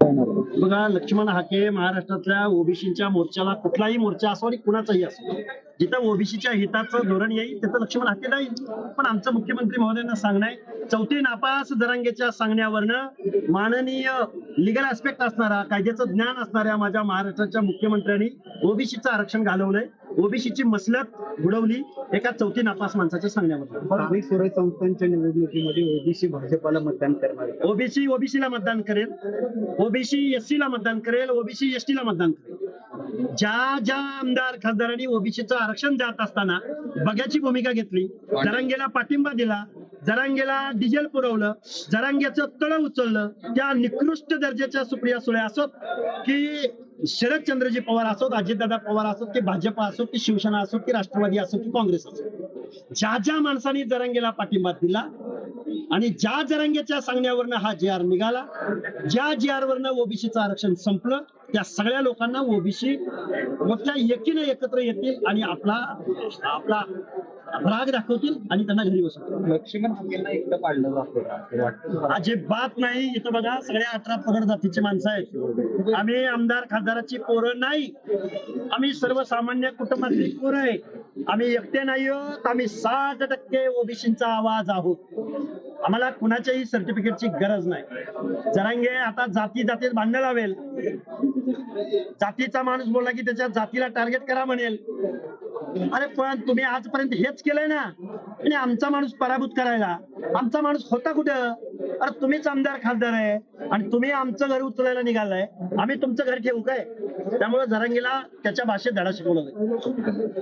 बघा लक्ष्मण हाके महाराष्ट्रातल्या ओबीसीच्या मोर्चाला कुठलाही मोर्चा असो आणि कुणाचाही असो. जिथं ओबीसीच्या हिताचं धोरण येईल तिथं लक्ष्मण हाके जाईल पण आमचं मुख्यमंत्री महोदयांना सांगणं आहे चौथी नापास जरांगेच्या सांगण्यावरनं माननीय लिगल ऍस्पेक्ट असणारा कायद्याचं ज्ञान असणाऱ्या माझ्या महाराष्ट्राच्या मुख्यमंत्र्यांनी ओबीसीचं आरक्षण घालवलंय. ओबीसीची मसलत बुडवली एका चौथी नापास माणसाच्या सांगण्यावर स्थानिक संस्थांच्या निवडणुकीमध्ये ओबीसी भाजपाला मतदान करणार. ओबीसी ओबीसीला मतदान करेल. ओबीसी एससी ला मतदान करेल. ओबीसी एसटी ला मतदान करेल. ज्या ज्या आमदार खासदारांनी ओबीसीचं आरक्षण देत असताना बघ्याची भूमिका घेतली. जरांगेला पाठिंबा दिला. जरांगेला डिझेल पुरवलं. जरांगेचं तळ उचललं. त्या निकृष्ट दर्जाच्या सुप्रिया सुळे असोत की शरदचंद्रजी पवार असोत अजितदादा पवार असोत की भाजप असोत की शिवसेना असोत की राष्ट्रवादी असो की काँग्रेस असो ज्या ज्या माणसांनी जरांगेला पाठिंबा दिला आणि ज्या जरांगेच्या सांगण्यावरनं हा जी आर निघाला ज्या जी आर वरनं ओबीसीचं आरक्षण संपलं त्या सगळ्या लोकांना ओबीसी मोठ्या एकीने एकत्र येतील आणि आपला आपला राग दाखवतील आणि त्यांना घरी बसवतील. लक्ष्मण एकटं पाडलं जातं अजिबात नाही. इथं बघा सगळ्या अठरा पगड जातीचे माणसं आहेत. आम्ही आमदार खासदाराची पोरं नाही. आम्ही सर्वसामान्य कुटुंबातली पोरं आहे आम्ही एकटे नाही आहोत आम्ही साठ टक्के ओबीसीचा आवाज आहोत. आम्हाला कुणाच्याही सर्टिफिकेटची गरज नाही. जरांगे आता जाती जातीत भांडण लावेल. जातीचा माणूस बोलला की त्याच्या जातीला टार्गेट करा म्हणेल. अरे पण तुम्ही आजपर्यंत हेच केलंय ना? आणि आमचा माणूस पराभूत करायला. आमचा माणूस होता कुठं? अरे तुम्हीच आमदार खासदार आहे. आणि तुम्ही आमचं घर उचलायला निघालाय. आम्ही तुमचं घर ठेवू काय? त्यामुळे जरांगीला त्याच्या भाषेत धडा शिकवलं